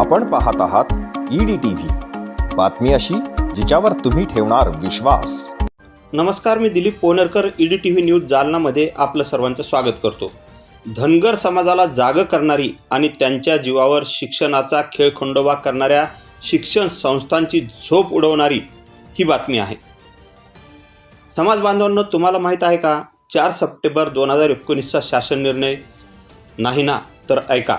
आपण पाहत आहात ईडी टीव्ही बातमी अशी जिच्यावर तुम्ही ठेवणार विश्वास. नमस्कार मी Dilip Ponarkar ED T V news जालनामध्ये आपलं सर्वांचं स्वागत करतो. धनगर समाजाला जागं करणारी आणि त्यांच्या जीवावर शिक्षणाचा खेळखंडोबा करणाऱ्या शिक्षण संस्थांची झोप उडवणारी ही बातमी आहे. समाज बांधवांना तुम्हाला माहीत आहे का? चार सप्टेंबर दोन हजार एकोणीसचा शासन निर्णय? नाही ना? तर ऐका.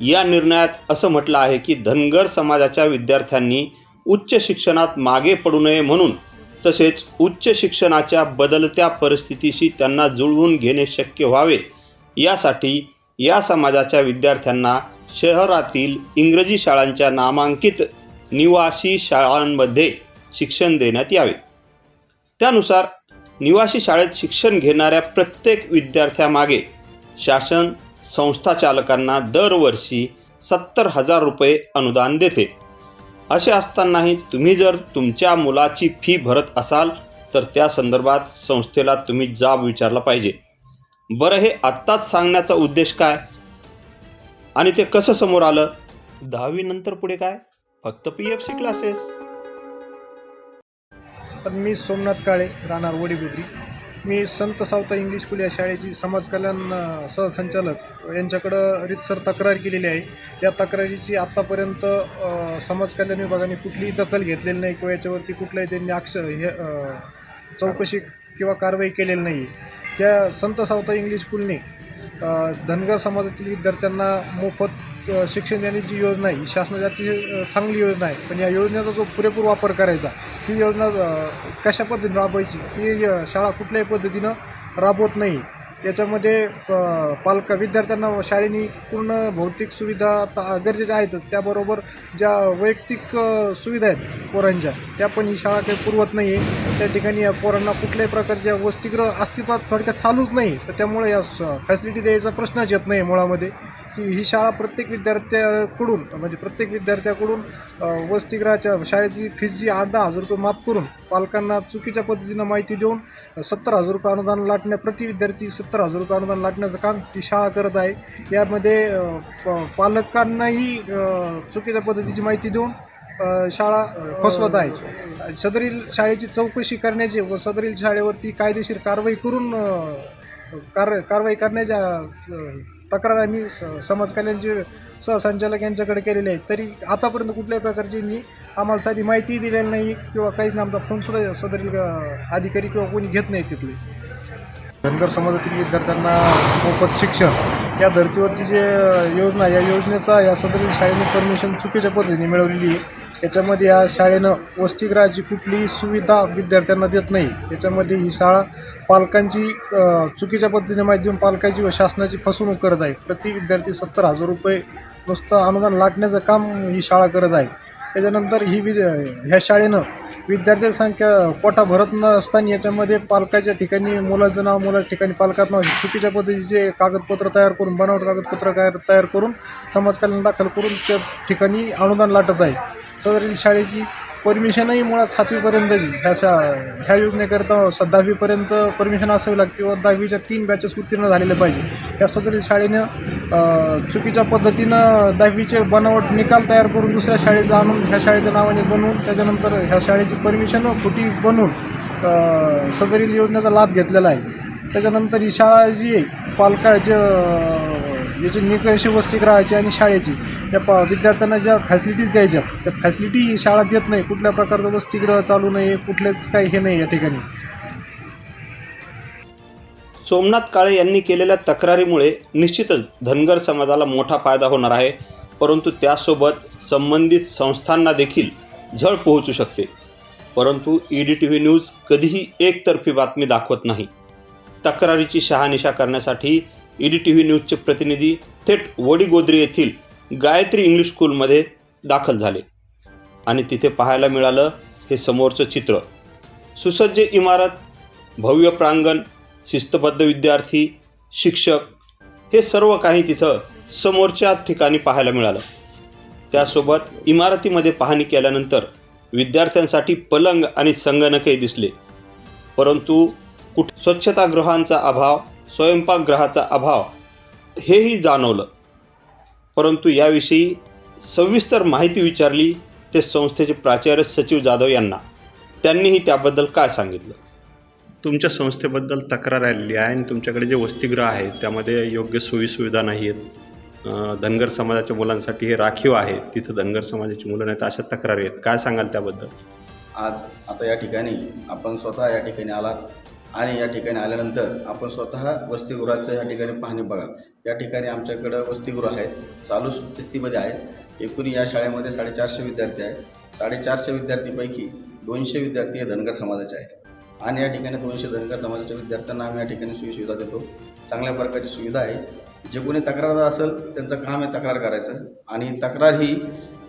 या निर्णयात असं म्हटलं आहे की धनगर समाजाच्या विद्यार्थ्यांनी उच्च शिक्षणात मागे पडू नये म्हणून तसेच उच्च शिक्षणाच्या बदलत्या परिस्थितीशी त्यांना जुळवून घेणे शक्य व्हावे. यासाठी या समाजाच्या विद्यार्थ्यांना शहरातील इंग्रजी शाळांच्या नामांकित निवासी शाळांमध्ये शिक्षण देण्यात यावे. त्यानुसार निवासी शाळेत शिक्षण घेणाऱ्या प्रत्येक विद्यार्थ्यामागे शासन संस्था चालकांना दरवर्षी सत्तर हजार रुपये अनुदान देते. असे असतानाही तुम्ही जर तुमच्या मुलाची फी भरत असाल तर त्या संदर्भात संस्थेला तुम्ही जाब विचारला पाहिजे. बरं हे आत्ताच सांगण्याचा उद्देश काय? आणि ते कसं समोर आलं? दहावीनंतर पुढे काय? फक्त पी एफ सी क्लासेस पण मी सोमनाथ काळे राहणार वडीबुद्री मी संत सावता इंग्लिश स्कूल या शाळेची समाज कल्याण सहसंचालक यांच्याकडं रितसर तक्रार केलेली आहे. या तक्रारीची आत्तापर्यंत समाज कल्याण विभागाने कुठलीही दखल घेतलेली नाही किंवा याच्यावरती कुठलाही त्यांनी अक्ष हे चौकशी किंवा कारवाई केलेली नाही. त्या संत सावता इंग्लिश स्कूलने धनगर समाजातील विद्यार्थ्यांना मोफत शिक्षण देण्याची योजना आहे ही शासनाची अतिशय चांगली योजना आहे. पण या योजनेचा जो पुरेपूर वापर करायचा ही योजना कशा पद्धतीनं राबवायची ही शाळा कुठल्याही पद्धतीनं राबवत नाही. त्याच्यामध्ये प पालक विद्यार्थ्यांना शाळेनी पूर्ण भौतिक सुविधा आता गरजेच्या आहेतच. त्याबरोबर ज्या वैयक्तिक सुविधा आहेत पोरांच्या त्या पण ही शाळा काही पुरवत नाही आहे त्या ठिकाणी या पोरांना कुठल्याही प्रकारच्या वसतिगृह अस्तित्वात थोडक्यात चालूच नाही. तर त्यामुळे या फॅसिलिटी द्यायचा प्रश्नच येत नाही मुळामध्ये. की ही शाळा प्रत्येक विद्यार्थ्याकडून म्हणजे प्रत्येक विद्यार्थ्याकडून वसतिगृहाच्या शाळेची फीस जी आठ दहा हजार रुपये माफ करून पालकांना चुकीच्या पद्धतीनं माहिती देऊन सत्तर हजार रुपये अनुदान लाटण्या प्रति विद्यार्थी सत्तर हजार रुपये अनुदान लाटण्याचं काम ती शाळा करत आहे. यामध्ये प- पालकांनाही चुकीच्या पद्धतीची माहिती देऊन शाळा फसवत आहे. सदरील शाळेची चौकशी करण्याची व सदरील शाळेवरती कायदेशीर कारवाई करून कार कारवाई करण्याच्या तक्रार आम्ही स- समाज कल्याणचे सहसंचालक यांच्याकडे केलेले आहेत तरी आतापर्यंत कुठल्याही प्रकारची आम्हाला साधी माहिती दिलेली नाही किंवा काहीच नाही. आमचा फोनसुद्धा सदरील अधिकारी किंवा कोणी घेत नाही तिथले. धनगर समाजातील विद्यार्थ्यांना मोफत शिक्षण या धर्तीवरती जे योजना या योजनेचा या सदरील शाळेने परमिशन चुकीच्या पद्धतीने मिळवलेली आहे. याच्यामध्ये या शाळेनं वसतिगृहाची कुठलीही सुविधा विद्यार्थ्यांना देत नाही. याच्यामध्ये ही शाळा पालकांची चुकीच्या पद्धतीने माहिती देऊन पालकांची व शासनाची फसवणूक करत आहे. प्रति विद्यार्थी सत्तर हजार रुपये नुसतं अनुदान लाटण्याचं काम ही शाळा करत आहे. त्याच्यानंतर ही विज ह्या शाळेनं विद्यार्थी संख्या कोटा भरत नसताना याच्यामध्ये पालकाच्या ठिकाणी मुलाचं नाव मुलाच्या ठिकाणी पालकात नाव चुकीच्या पद्धतीचे कागदपत्र तयार करून बनावट कागदपत्र तयार तयार करून समाजकल्याण दाखल करून त्या ठिकाणी अनुदान लाटत आहे. सदरील शाळेची परमिशनही मुळात सातवीपर्यंतची. ह्या शा ह्या योजनेकरता स दहावीपर्यंत परमिशन असावी लागते व दहावीच्या तीन बॅचेस उत्तीर्ण झालेले पाहिजे. या सदरी शाळेनं चुकीच्या पद्धतीनं दहावीचे बनावट निकाल तयार करून दुसऱ्या शाळेचं आणून ह्या शाळेच्या नावाने बनवून त्याच्यानंतर ह्या शाळेची परमिशन खोटी बनवून सदरील योजनेचा लाभ घेतलेला आहे. त्याच्यानंतर ही शाळा जी आहे पालका जे याची निकष वसतिगृहाची आणि शाळेची. या प विद्यार्थ्यांना ज्या फॅसिलिटीज द्यायच्या त्या फॅसिलिटी ही शाळा देत नाही. कुठल्या प्रकारचं वसतिगृह चालू नाही कुठलेच काही हे नाही या ठिकाणी. सोमनाथ काळे यांनी केलेल्या तक्रारीमुळे निश्चितच धनगर समाजाला मोठा फायदा होणार आहे. परंतु त्यासोबत संबंधित संस्थांना देखील झळ पोहोचू शकते. परंतु E D T V news कधीही एकतर्फी बातमी दाखवत नाही. तक्रारीची शहानिशा करण्यासाठी डी टी व्ही न्यूजचे प्रतिनिधी थेट वडीगोद्री येथील गायत्री इंग्लिश स्कूलमध्ये दाखल झाले. आणि तिथे पाहायला मिळालं हे समोरचं चित्र. सुसज्ज इमारत भव्य प्रांगण शिस्तबद्ध विद्यार्थी शिक्षक हे सर्व काही तिथं समोरच्या ठिकाणी पाहायला मिळालं. त्यासोबत इमारतीमध्ये पाहणी केल्यानंतर विद्यार्थ्यांसाठी पलंग आणि संगणकही दिसले. परंतु कुठ स्वच्छतागृहांचा अभाव स्वयंपाकगृहाचा अभाव हेही जाणवलं. परंतु याविषयी सविस्तर माहिती विचारली ते संस्थेचे प्राचार्य सचिव जाधव यांना. त्यांनीही त्याबद्दल काय सांगितलं? तुमच्या संस्थेबद्दल तक्रार आलेली आहे आणि तुमच्याकडे जे वसतिगृह आहे त्यामध्ये योग्य सोयीसुविधा नाही आहेत धनगर समाजाच्या मुलांसाठी हे राखीव आहे तिथं धनगर समाजाची मुलं नाहीत अशा तक्रारी आहेत. काय सांगाल त्याबद्दल? आज आता या ठिकाणी आपण स्वतः या ठिकाणी आलात. आणि या ठिकाणी आल्यानंतर आपण स्वतः वसतिगृहाचं या ठिकाणी पाहणी बघा. या ठिकाणी आमच्याकडं वसतिगृह आहेत चालू स्थितीमध्ये आहेत. एकूण या शाळेमध्ये साडेचारशे विद्यार्थी आहेत. साडेचारशे विद्यार्थीपैकी दोनशे विद्यार्थी हे धनगर समाजाचे आहेत. आणि या ठिकाणी दोनशे धनगर समाजाच्या विद्यार्थ्यांना आम्ही या ठिकाणी सोयीसुविधा देतो. चांगल्या प्रकारची सुविधा आहे. जे कोणी तक्रारदार असेल त्यांचं काम आहे तक्रार करायचं. आणि तक्रार ही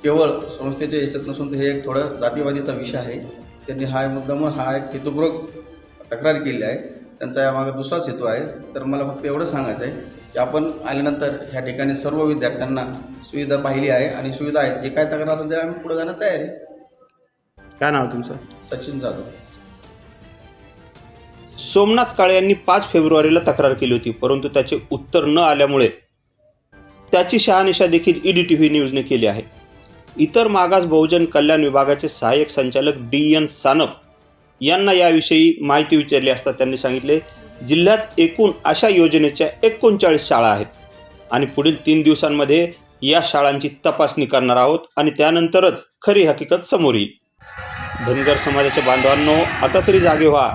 केवळ संस्थेच्या याच्यात नसून हे एक थोडं जातीवादीचा विषय आहे. त्यांनी हा मुद्दामून हा एक हेतुपूर्वक तक्रार केली आहे. त्यांचा यामागे दुसराच हेतू आहे. तर मला फक्त एवढं सांगायचं आहे की आपण आल्यानंतर ह्या ठिकाणी सर्व विद्यार्थ्यांना सुविधा पाहिली आहे आणि सुविधा आहेत. जे काय तक्रार असेल ते आम्ही पुढे जाण्यास तयार आहे. काय नाव तुमचं? सचिन जाधव. सोमनाथ काळे यांनी पाच फेब्रुवारीला तक्रार केली होती परंतु त्याचे उत्तर न आल्यामुळे त्याची शहानिशा देखील ई डी टी व्ही न्यूजने केली आहे. इतर मागास बहुजन कल्याण विभागाचे सहाय्यक संचालक डी एन सानप यांना याविषयी माहिती विचारली असता त्यांनी सांगितले जिल्ह्यात एकूण अशा योजनेच्या एकोणचाळीस शाळा आहेत आणि पुढील तीन दिवसांमध्ये या शाळांची तपासणी करणार आहोत आणि त्यानंतरच खरी हकीकत समोर येईल. धनगर समाजाच्या बांधवांनो आता तरी जागे व्हा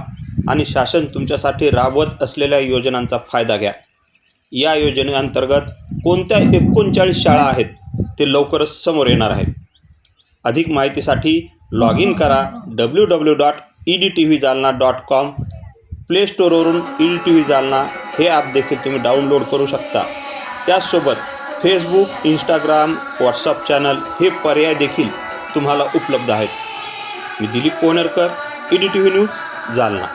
आणि शासन तुमच्यासाठी राबवत असलेल्या योजनांचा फायदा घ्या. या योजनेअंतर्गत कोणत्या एकोणचाळीस शाळा आहेत ते लवकरच समोर येणार आहे अधिक माहितीसाठी लॉग इन करा W W dot E D T V Jalna dot com play स्टोरवरून E D T V Jalna हे ॲप देखील तुम्ही डाउनलोड करू शकता. त्याचसोबत फेसबुक इंस्टाग्राम व्हॉट्सअप चॅनल हे पर्याय देखील तुम्हाला उपलब्ध आहेत. मी Dilip Ponarkar E D T V news Jalna.